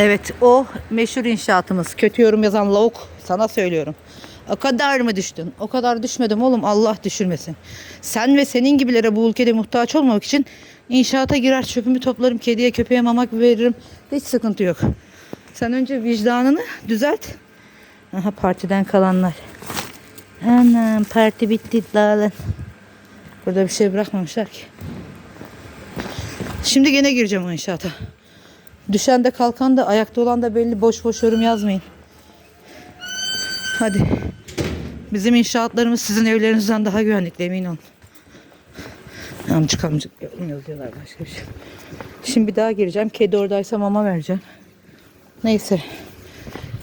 Evet o meşhur inşaatımız. Kötü yorum yazan lavuk sana söylüyorum. O kadar mı düştün? O kadar düşmedim oğlum Allah düşürmesin. Sen ve senin gibilere bu ülkede muhtaç olmamak için inşaata girer çöpümü toplarım kediye köpeğe mamak veririm. Hiç sıkıntı yok. Sen önce vicdanını düzelt. Aha partiden kalanlar. Anam parti bitti dağılın. Burada bir şey bırakmamışlar ki. Şimdi gene gireceğim o inşaata. Düşen de kalkan da ayakta olan da belli boş boş yorum yazmayın. Hadi. Bizim inşaatlarımız sizin evlerinizden daha güvenlikli emin olun. Amcık amcık yazıyorlar başka bir şey. Şimdi bir daha gireceğim. Kedi oradaysa mama vereceğim. Neyse.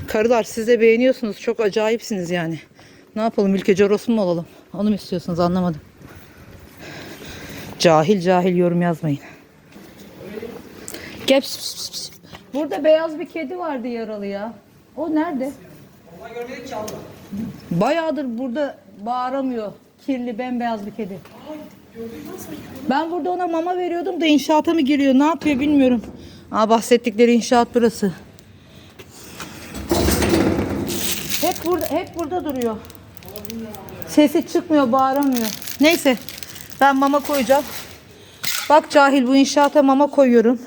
Karılar siz de beğeniyorsunuz. Çok acayipsiniz yani. Ne yapalım ülke coros mu olalım? Onu mu istiyorsunuz anlamadım. Cahil cahil yorum yazmayın. Gel. pis, pis, pis. Burada beyaz bir kedi vardı yaralı ya. O nerede? Bayağıdır burada bağıramıyor. Kirli bembeyaz bir kedi. Ben burada ona mama veriyordum da inşaata mı giriyor? Ne yapıyor bilmiyorum. Aa, bahsettikleri inşaat burası. Hep burada hep burada duruyor. Sesi çıkmıyor, bağıramıyor. Neyse. Ben mama koyacağım. Bak cahil bu inşaata mama koyuyorum.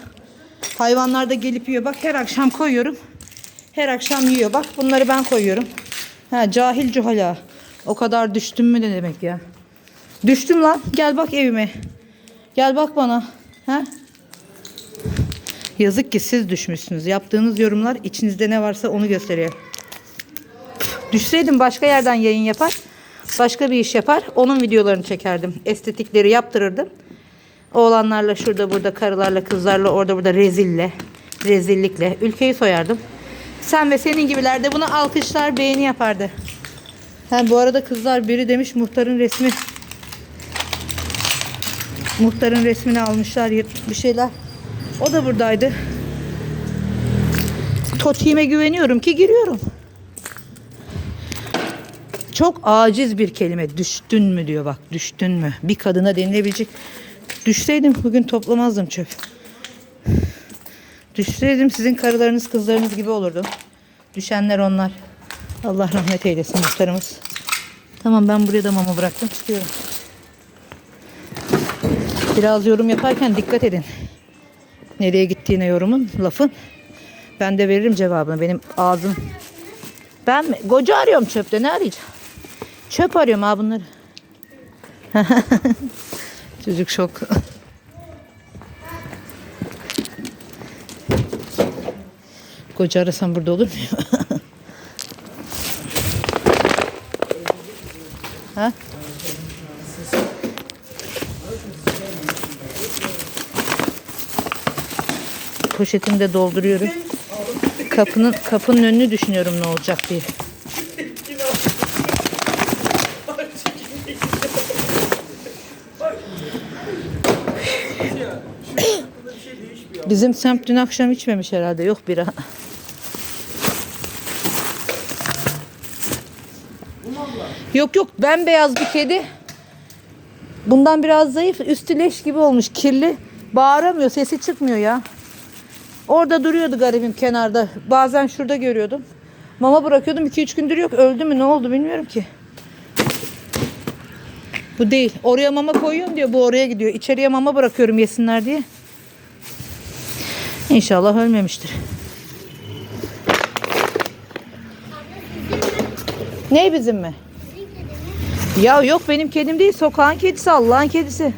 Hayvanlar da gelip yiyor. Bak her akşam koyuyorum. Her akşam yiyor. Bak bunları ben koyuyorum. Ha cahil cuhala. O kadar düştüm mü ne demek ya? Düştüm lan. Gel bak evime. Gel bak bana. Ha? Yazık ki siz düşmüşsünüz. Yaptığınız yorumlar içinizde ne varsa onu gösteriyor. Düşseydim başka yerden yayın yapar. Başka bir iş yapar. Onun videolarını çekerdim. Estetikleri yaptırırdım. Oğlanlarla şurada burada karılarla kızlarla orada burada rezille. Rezillikle. Ülkeyi soyardım. Sen ve senin gibiler de bunu alkışlar beğeni yapardı. Ha, bu arada kızlar biri demiş muhtarın resmi. Muhtarın resmini almışlar bir şeyler. O da buradaydı. Totiğime güveniyorum ki giriyorum. Çok aciz bir kelime. Düştün mü diyor bak. Düştün mü? Bir kadına denilebilecek. Düşseydim bugün toplamazdım çöp. Düşseydim sizin karılarınız kızlarınız gibi olurdum. Düşenler onlar. Allah rahmet eylesin muhtarımız. Tamam ben buraya da mama bıraktım çıkıyorum. Biraz yorum yaparken dikkat edin. Nereye gittiğine yorumun, lafın. Ben de veririm cevabını. Benim ağzım. Ben mi? Koca arıyorum çöpte. Ne arayacağım? Çöp arıyorum ha bunları. Çocuk şok. Koca arasam burada olur mu? ha? Poşetimi de dolduruyorum. Kapının kapının önünü düşünüyorum ne olacak diye. Bizim semt dün akşam içmemiş herhalde. Yok bira. Yok yok bembeyaz bir kedi. Bundan biraz zayıf. Üstü leş gibi olmuş. Kirli. Bağıramıyor. Sesi çıkmıyor ya. Orada duruyordu garibim kenarda. Bazen şurada görüyordum. Mama bırakıyordum. 2-3 gündür yok. Öldü mü ne oldu bilmiyorum ki. Bu değil. Oraya mama koyuyorum diyor. Bu oraya gidiyor. İçeriye mama bırakıyorum yesinler diye. İnşallah ölmemiştir. Ne bizim mi? Ya yok benim kedim değil. Sokağın kedisi. Allah'ın kedisi.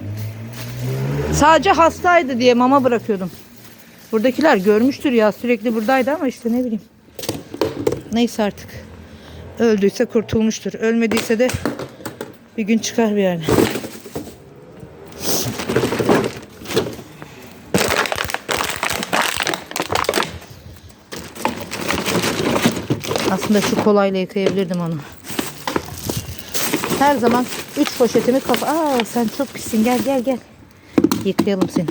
Sadece hastaydı diye mama bırakıyordum. Buradakiler görmüştür ya sürekli buradaydı ama işte ne bileyim. Neyse artık. Öldüyse kurtulmuştur. Ölmediyse de bir gün çıkar bir yerden. Aslında şu kolayla yıkayabilirdim onu. Her zaman 3 poşetimi kafa... Aa sen çok pissin gel gel gel. Yıkayalım seni.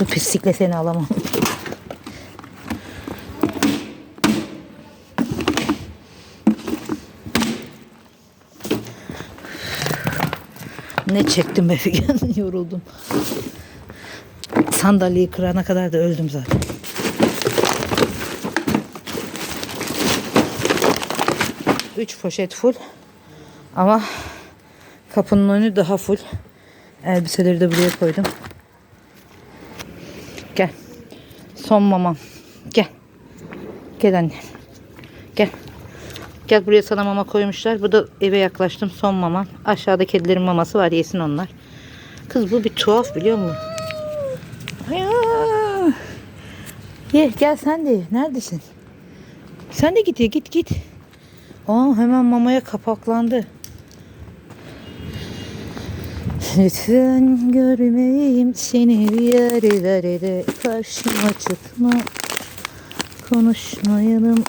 Bu pislikle seni alamam. Ne çektim be Figen yoruldum. Sandalyeyi kırana kadar da öldüm zaten. Üç poşet full. Ama kapının önü daha full. Elbiseleri de buraya koydum. Gel. Son mamam. Gel. Gel anne. Gel. Gel buraya sana mama koymuşlar. Bu da eve yaklaştım. Son mamam. Aşağıda kedilerin maması var. Yesin onlar. Kız bu bir tuhaf biliyor musun? Ya. Ye gel sen de. Neredesin? Sen de git ye git git. Aa hemen mamaya kapaklandı. Lütfen görmeyeyim seni bir yerlerde karşıma çıkma. Konuşmayalım,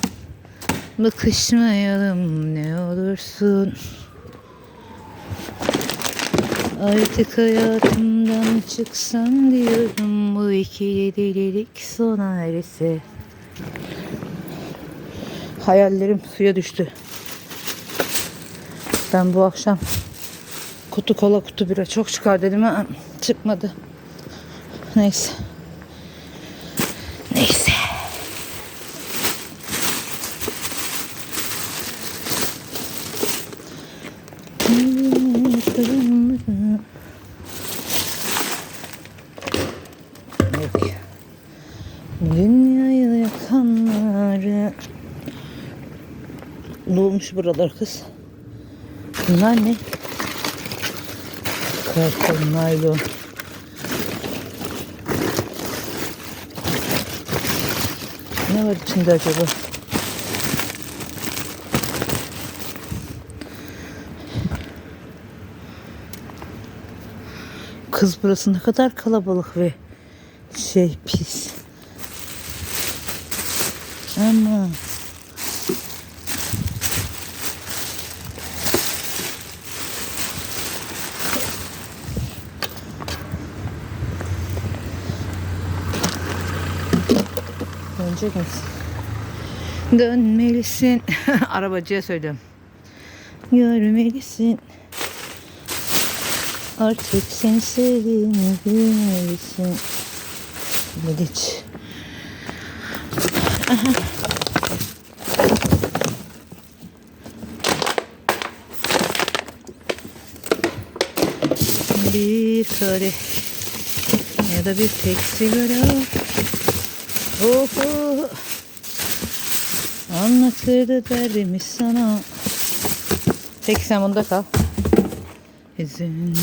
bakışmayalım ne olursun. Artık hayatımdan çıksan diyorum bu iki delilik sona erse. Hayallerim suya düştü. Ben bu akşam kutu kola kutu bira çok çıkar dedim ama çıkmadı. Neyse. Neyse. Yok. Dünyayı Dolmuş buralar kız. Bunlar ne? Karton, naylon. Ne var içinde acaba? Kız burası ne kadar kalabalık ve şey pis. Ama Dönecek misin? Dönmelisin. Arabacıya söylüyorum. Görmelisin. Artık seni sevdiğimi bilmelisin. Mediç. Bir kare ya da bir tek sigara. Oho. Anlatırdı derdimi sana. Peki sen bunda kal. İzin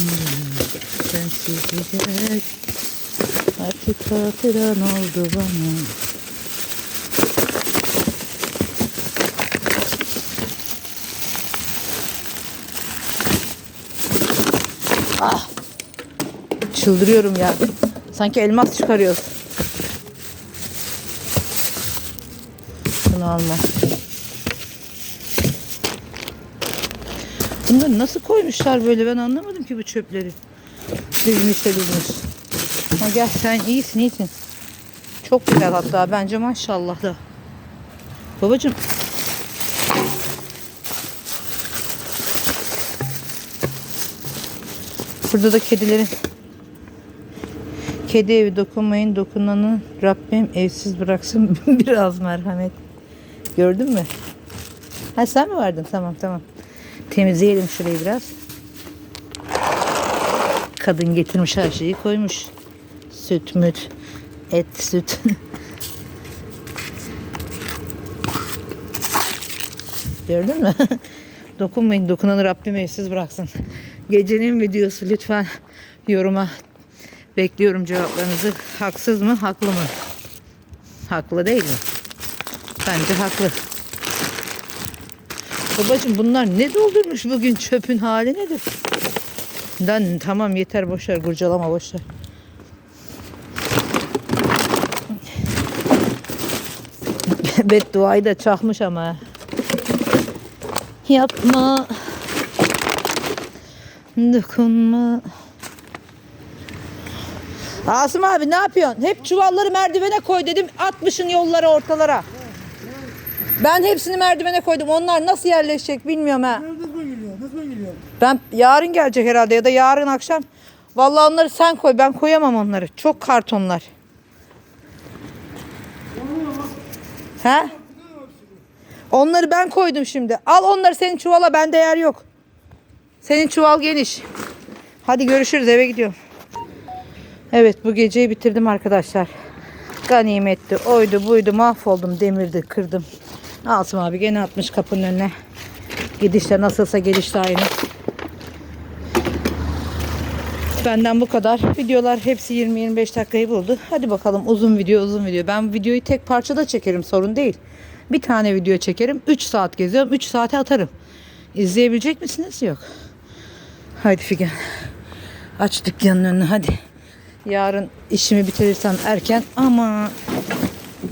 sensiz Artık hatıran oldu bana Ah! Çıldırıyorum ya. Sanki elmas çıkarıyoruz. Bunu alma. Bunları nasıl koymuşlar böyle ben anlamadım ki bu çöpleri. Dizmiş de dizmiş. Ha gel sen iyisin iyisin. Çok güzel hatta bence maşallah da. Babacım. Burada da kedilerin Kedi evi dokunmayın dokunanı Rabbim evsiz bıraksın biraz merhamet. Gördün mü? Ha sen mi vardın? Tamam tamam. Temizleyelim şurayı biraz. Kadın getirmiş her şeyi koymuş. Süt müt. Et süt. Gördün mü? Dokunmayın. Dokunanı Rabbim evsiz bıraksın. Gecenin videosu lütfen yoruma bekliyorum cevaplarınızı. Haksız mı? Haklı mı? Haklı değil mi? Bence haklı. Babacım bunlar ne doldurmuş bugün çöpün hali nedir? Lan tamam yeter boşver kurcalama boşver. Bedduayı da çakmış ama. Yapma. Dokunma. Asım abi ne yapıyorsun? Hep çuvalları merdivene koy dedim. Atmışın yollara ortalara. Ben hepsini merdivene koydum. Onlar nasıl yerleşecek bilmiyorum ha. Zaman geliyor? Zaman geliyor? Ben yarın gelecek herhalde ya da yarın akşam Vallahi onları sen koy. Ben koyamam onları. Çok kartonlar. He? Onları ben koydum şimdi. Al onları senin çuvala. Bende yer yok. Senin çuval geniş. Hadi görüşürüz. Eve gidiyorum. Evet bu geceyi bitirdim arkadaşlar. Ganimetti. Oydu buydu. Mahvoldum. Demirdi. Kırdım. Asım abi gene atmış kapının önüne. Gidişte nasılsa gelişte aynı. Benden bu kadar. Videolar hepsi 20-25 dakikayı buldu. Hadi bakalım uzun video uzun video. Ben videoyu tek parçada çekerim sorun değil. Bir tane video çekerim. 3 saat geziyorum. 3 saate atarım. İzleyebilecek misiniz? Yok. Haydi Figen. Aç dükkanın önünü hadi. Yarın işimi bitirirsem erken ama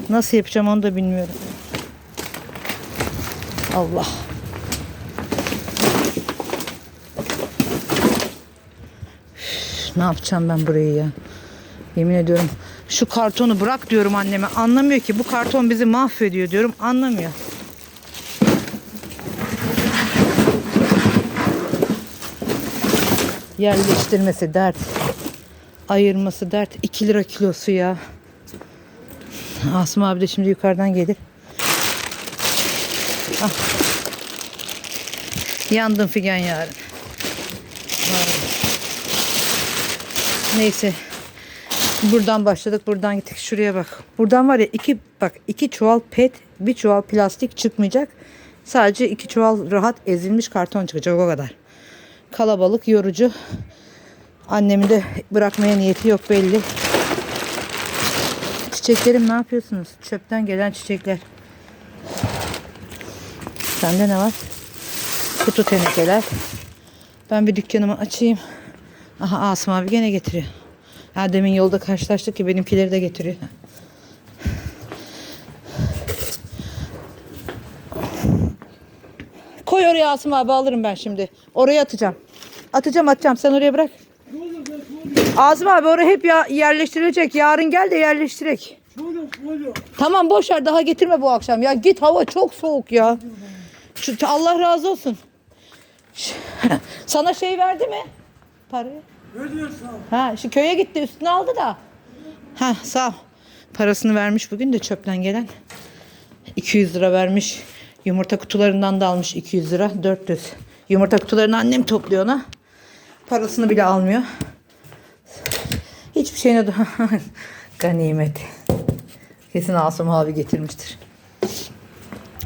nasıl yapacağım onu da bilmiyorum. Allah. Üf, Ne yapacağım ben burayı ya? Yemin ediyorum şu kartonu bırak diyorum anneme. Anlamıyor ki bu karton bizi mahvediyor diyorum. Anlamıyor. Yerleştirmesi dert. Ayırması dert. 2 lira kilosu ya. Asım abi de şimdi yukarıdan gelir. Ah. Yandım figen yarın. Neyse. Buradan başladık, buradan gittik. Şuraya bak. Buradan var ya iki bak iki çuval pet, bir çuval plastik çıkmayacak. Sadece iki çuval rahat ezilmiş karton çıkacak o kadar. Kalabalık, yorucu. Annemin de bırakmaya niyeti yok belli. Çiçeklerim ne yapıyorsunuz? Çöpten gelen çiçekler. Sende ne var? Kutu tenekeler. Ben bir dükkanımı açayım. Aha Asım abi gene getiriyor. Ha, demin yolda karşılaştık ki benimkileri de getiriyor. Koy oraya Asım abi alırım ben şimdi. Oraya atacağım. Atacağım atacağım sen oraya bırak. Asım abi oraya hep ya yerleştirilecek. Yarın gel de yerleştirek. Tamam boş ver daha getirme bu akşam ya. Git hava çok soğuk ya. Allah razı olsun. Sana şey verdi mi? Parayı. Ha, şu köye gitti üstüne aldı da. Ha sağ ol. Parasını vermiş bugün de çöpten gelen. 200 lira vermiş. Yumurta kutularından da almış 200 lira. 400. Yumurta kutularını annem topluyor ona. Parasını bile almıyor. Hiçbir şeyine de ganimet. Kesin Asım abi getirmiştir.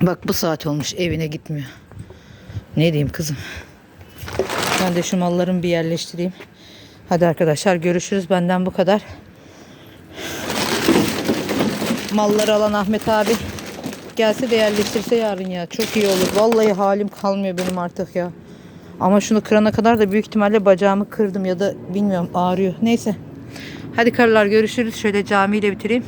Bak bu saat olmuş evine gitmiyor. Ne diyeyim kızım? Ben de şu mallarımı bir yerleştireyim. Hadi arkadaşlar görüşürüz. Benden bu kadar. Malları alan Ahmet abi gelse de yerleştirse yarın ya. Çok iyi olur. Vallahi halim kalmıyor benim artık ya. Ama şunu kırana kadar da büyük ihtimalle bacağımı kırdım ya da bilmiyorum ağrıyor. Neyse. Hadi karılar görüşürüz. Şöyle camiyle bitireyim.